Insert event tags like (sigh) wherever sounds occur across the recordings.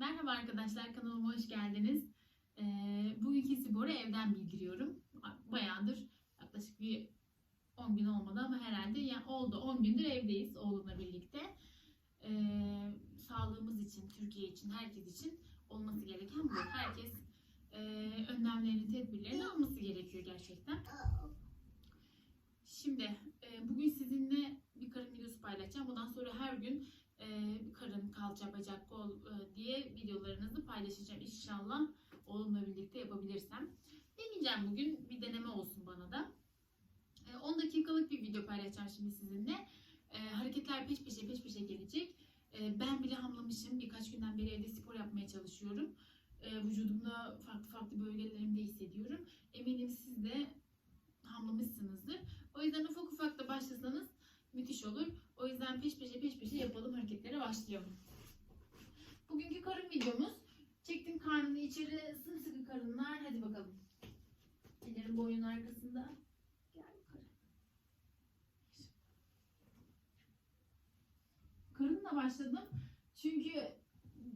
Merhaba arkadaşlar kanalıma hoş geldiniz. Ee, bugünkü sporu evden bildiriyorum. Bayağıdır yaklaşık bir 10 gün olmadı ama herhalde yani oldu 10 gündür evdeyiz oğlumla birlikte. Ee, sağlığımız için, Türkiye için, herkes için olması gereken bu. Herkes e, önlemlerini, tedbirlerini alması gerekiyor gerçekten. Şimdi e, bugün sizinle bir karın videosu paylaşacağım. Bundan sonra her gün e, karın, kalça, bacak, kol e, diye videolarınızı paylaşacağım inşallah. Oğlumla birlikte yapabilirsem. Deneyeceğim bugün. Bir deneme olsun bana da. E, 10 dakikalık bir video paylaşacağım şimdi sizinle. E, hareketler peş peşe peş peşe gelecek. E, ben bile hamlamışım. Birkaç günden beri evde spor yapmaya çalışıyorum. E, vücudumda farklı farklı bölgelerimde hissediyorum. Eminim siz de hamlamışsınızdır. O yüzden ufak ufak da başlasanız müthiş olur. O yüzden peş peşe peş peşe yapalım hareketlere başlayalım. Bugünkü karın videomuz. Çektim karnını içeri sımsıkı karınlar. Hadi bakalım. Ellerin boyun arkasında. Gel yukarı. Karınla başladım. Çünkü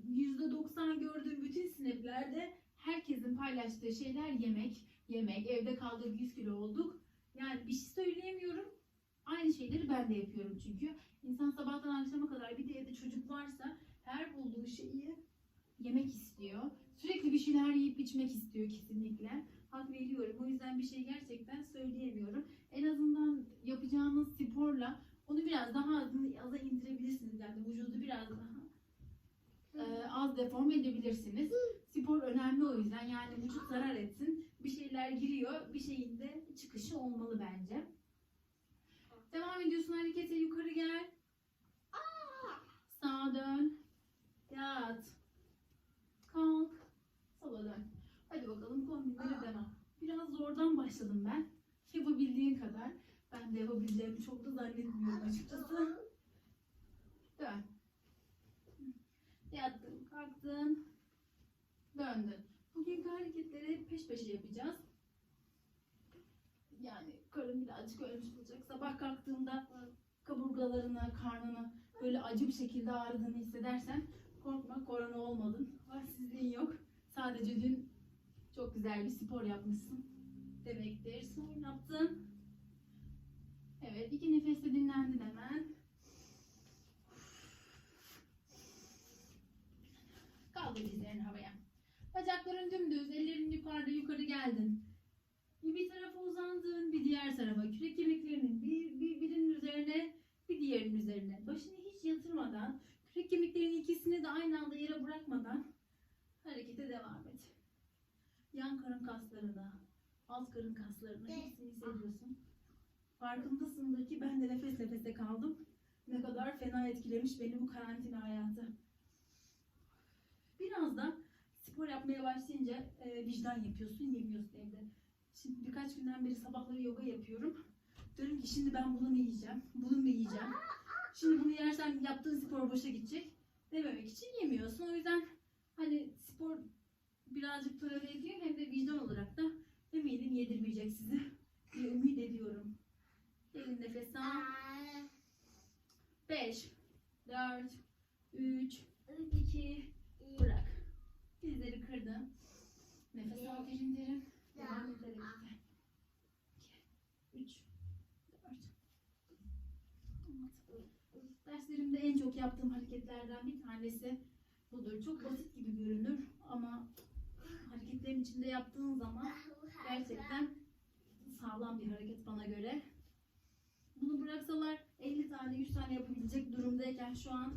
%90 gördüğüm bütün sineplerde herkesin paylaştığı şeyler yemek, yemek. Evde kaldık 100 kilo olduk. Yani bir şey söyleyemiyorum. Aynı şeyleri ben de yapıyorum çünkü. İnsan sabahtan akşama kadar bir de evde çocuk varsa her bulduğu şeyi yemek istiyor. Sürekli bir şeyler yiyip içmek istiyor kesinlikle. Hak veriyorum. O yüzden bir şey gerçekten söyleyemiyorum. En azından yapacağınız sporla onu biraz daha az, aza indirebilirsiniz. Yani vücudu biraz daha e, az deform edebilirsiniz. Spor önemli o yüzden. Yani vücut zarar etsin. Bir şeyler giriyor. Bir şeyin de çıkışı olmalı bence. Devam ediyorsun harekete yukarı gel. Sağa dön. Yat. Kalk. Sola dön. Hadi bakalım kombinlere devam. Biraz zordan başladım ben. Yapabildiğin kadar. Ben de yapabileceğimi çok da zannetmiyorum açıkçası. Dön. Yattın, kalktın, döndün. Bugünkü hareketleri peş peşe yapacağız. Yani karın birazcık ölmüş olacak. Sabah kalktığında kaburgalarını, karnını böyle acı bir şekilde ağrıdığını hissedersen korkma korona olmadın. Halsizliğin yok. Sadece dün çok güzel bir spor yapmışsın demektir. Son yaptın. Evet iki nefeste dinlendin hemen. Kaldır dizlerini havaya. Bacakların dümdüz, ellerin yukarıda yukarı geldin. Bir tarafa uzandın, bir diğer tarafa. Kürek kemiklerinin bir, bir birinin üzerine, bir diğerinin üzerine. Başını hiç yatırmadan, kürek kemiklerinin ikisini de aynı anda yere bırakmadan harekete devam et. Yan karın kaslarına, alt karın kaslarına hepsini hissediyorsun. Farkındasındır ki ben de nefes nefese kaldım. Ne kadar fena etkilemiş beni bu karantina hayatı. Biraz da spor yapmaya başlayınca e, vicdan yapıyorsun, yemiyorsun evde. Şimdi birkaç günden beri sabahları yoga yapıyorum. Diyorum ki şimdi ben bunu mu yiyeceğim, bunu mu yiyeceğim? Şimdi bunu yersem yaptığın spor boşa gidecek. Dememek için yemiyorsun. O yüzden hani spor birazcık tolere ediyor hem de vicdan olarak da eminim yedirmeyecek sizi (laughs) diye ümit ediyorum. Derin nefes al. 5, 4, 3, 2, bırak. Dizleri kırdın. Nefes al derin derin. Devam. 2, 3, 4, Derslerimde en çok yaptığım hareketlerden bir tanesi budur. Çok basit gibi görünür ama hareketlerin içinde yaptığın zaman gerçekten sağlam bir hareket bana göre. Bunu bıraksalar 50 tane 100 tane yapabilecek durumdayken şu an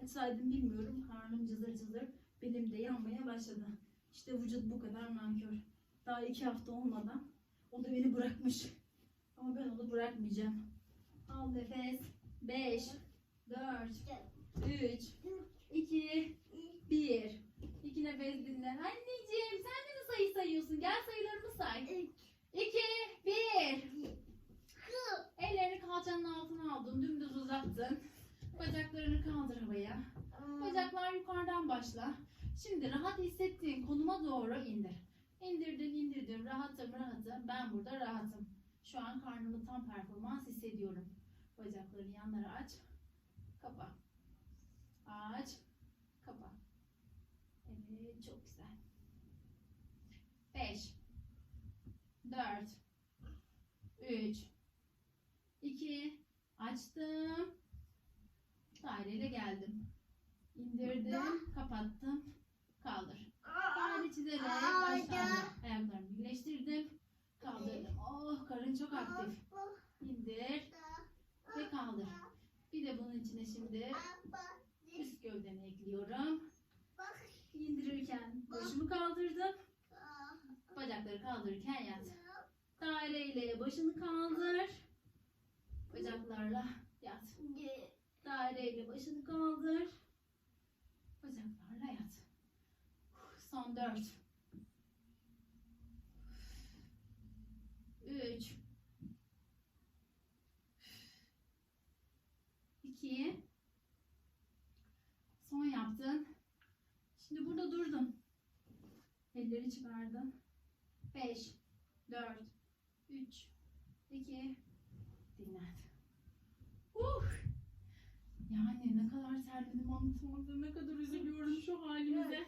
kaç saydım bilmiyorum. Karnım cızır cızır benim de yanmaya başladı. İşte vücut bu kadar nankör. Daha iki hafta olmadan o da beni bırakmış. Ama ben onu bırakmayacağım. Al nefes. 5, 4, 3, 2, 1. İki nefes dinle. Anneciğim sen de mi sayı sayıyorsun? Gel sayılarımı say. 2, 1. Ellerini kalçanın altına aldın. Dümdüz uzattın. Bacaklarını kaldır havaya. Bacaklar yukarıdan başla. Şimdi rahat hissettiğin konuma doğru indir. İndirdin indirdin. Rahatım rahatım. Ben burada rahatım. Şu an karnımı tam performans hissediyorum. Bacakları yanlara aç. Kapa. Aç. Kapa. Evet çok güzel. 5 4 3 2 açtım. Daireyle geldim. İndirdim, kapattım. Karın çok aktif. İndir ve kaldır. Bir de bunun içine şimdi üst gövdemi ekliyorum. İndirirken başımı kaldırdım. Bacakları kaldırırken yat. Daireyle başını kaldır. Bacaklarla yat. Daireyle başını kaldır. Bacaklarla yat. Son dört. Üç. İki. Son yaptın. Şimdi burada durdun. Elleri çıkardın. Beş. Dört. Üç. iki, Dinlen. Uh! Yani ne kadar terledim anlatmakta ne kadar üzülüyorum şu halimize.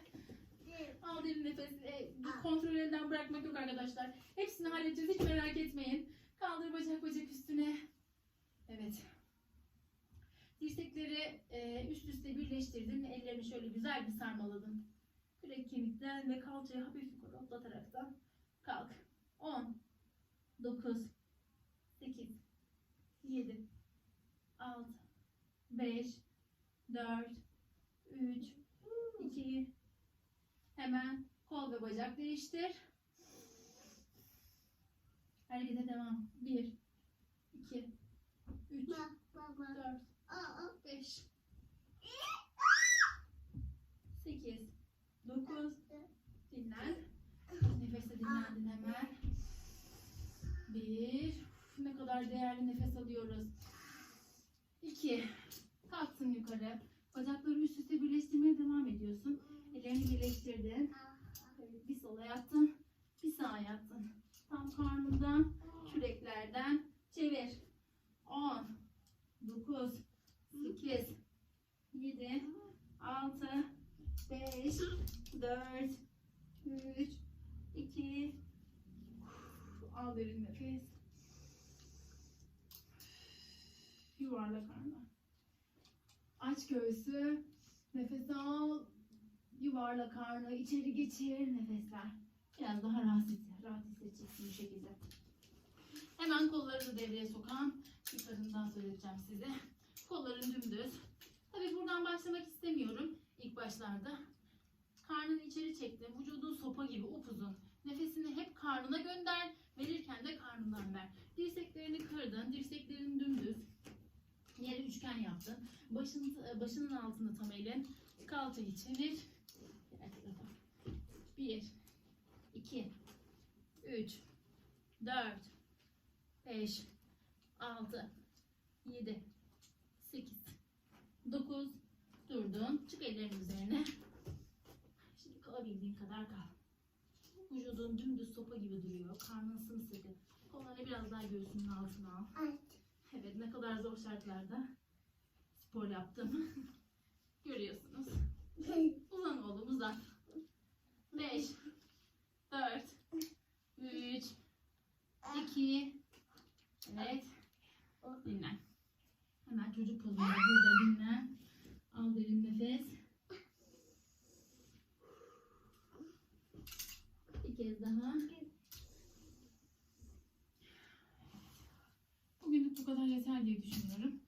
Al derin nefes. E, kontrol elden bırakmak yok arkadaşlar. Hepsini halledeceğiz hiç merak etmeyin. Kaldır bacak bacak üstüne. Evet. Dirsekleri e, üst üste birleştirdin ellerini şöyle güzel bir sarmaladın. Kürek kemikten ve kalçayı hafif yukarı atlatarak da kalk. 10 9 8 7 6 5 4 3 2 Hemen kol ve bacak değiştir. Harekete devam. 1 2 3 4 5 8 9 Dinlen. Nefesle dinlendin hemen. 1 Ne kadar değerli nefes alıyoruz. 2 Kalktın yukarı. Bacakları üst üste birleştirmeye devam ediyorsun. Ellerini birleştirdin. Bir sola yattın. Bir sağa yattın. Tam karnından, küreklerden çevir. 10 9 8 7 6 5 4 3 2 Al derin nefes. Yuvarla karnı. Aç göğsü. Nefes al. Yuvarla karnı. içeri geçir. Nefes ver. Biraz daha rahat, rahat hissedeceksin bu şekilde. Hemen kolları da devreye sokan bir kadından söyleyeceğim size. Kolların dümdüz. Tabii buradan başlamak istemiyorum ilk başlarda. Karnını içeri çektim. Vücudun sopa gibi upuzun. Nefesini hep karnına gönder. Verirken de karnından ver. Dirseklerini kırdın. Dirseklerin dümdüz. Yere üçgen yaptın. Başın, başının altında tam elin. Kalçayı çevir. Bir, iki, üç, dört, beş, altı, yedi, sekiz, dokuz. Durdun. Çık ellerin üzerine. Şimdi kalabildiğin kadar kal. Vücudun dümdüz sopa gibi duruyor. Karnın sımsıkı. Kollarını biraz daha göğsünün altına al. Evet ne kadar zor şartlarda spor yaptım. (laughs) Görüyorsunuz. (laughs) Uzan oğlum uzan. 5 4 3 2 Evet. Dinlen. Hemen çocuk pozunda burada dinlen. Al derin nefes. Bir kez daha. Bugünlük bu kadar yeter diye düşünüyorum.